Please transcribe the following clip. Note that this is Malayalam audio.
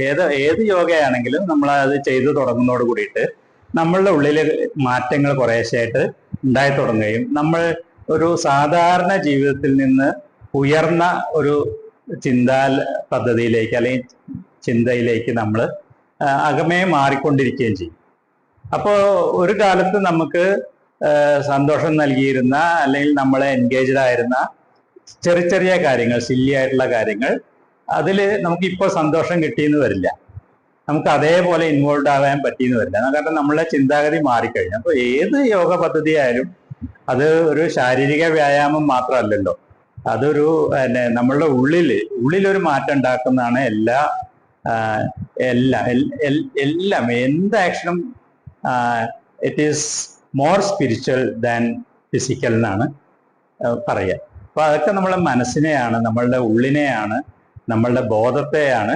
ഏത് ഏത് യോഗയാണെങ്കിലും നമ്മൾ അത് ചെയ്തു തുടങ്ങുന്നതോട് കൂടിയിട്ട് നമ്മളുടെ ഉള്ളിൽ മാറ്റങ്ങൾ കുറേശ്ശായിട്ട് ഉണ്ടായി തുടങ്ങുകയും നമ്മൾ ഒരു സാധാരണ ജീവിതത്തിൽ നിന്ന് ഉയർന്ന ഒരു ചിന്താ പദ്ധതിയിലേക്ക് അല്ലെങ്കിൽ ചിന്തയിലേക്ക് നമ്മൾ അകമേ മാറിക്കൊണ്ടിരിക്കുകയും ചെയ്യും. അപ്പോൾ ഒരു കാലത്ത് നമുക്ക് സന്തോഷം നൽകിയിരുന്ന അല്ലെങ്കിൽ നമ്മളെ എൻഗേജ്ഡ് ആയിരുന്ന ചെറിയ ചെറിയ കാര്യങ്ങൾ സില്ലി ആയിട്ടുള്ള കാര്യങ്ങൾ അതിൽ നമുക്ക് ഇപ്പോൾ സന്തോഷം കിട്ടിയെന്ന് വരില്ല. നമുക്ക് അതേപോലെ ഇൻവോൾവ് ആവാൻ പറ്റിയെന്ന് വരില്ല. കാരണം നമ്മളെ ചിന്താഗതി മാറിക്കഴിഞ്ഞു. അപ്പോൾ ഏത് യോഗ പദ്ധതി ആയാലും അത് ഒരു ശാരീരിക വ്യായാമം മാത്രമല്ലല്ലോ. അതൊരു പിന്നെ നമ്മളുടെ ഉള്ളിൽ ഉള്ളിലൊരു മാറ്റം ഉണ്ടാക്കുന്നതാണ് എല്ലാ എല്ലാം എല്ലാം. എന്ത് ആക്ഷനും it is more spiritual than physical എന്നാണ് പറയുക. അപ്പൊ അതൊക്കെ നമ്മളെ മനസ്സിനെയാണ് നമ്മളുടെ ഉള്ളിനെയാണ് നമ്മളുടെ ബോധത്തെയാണ്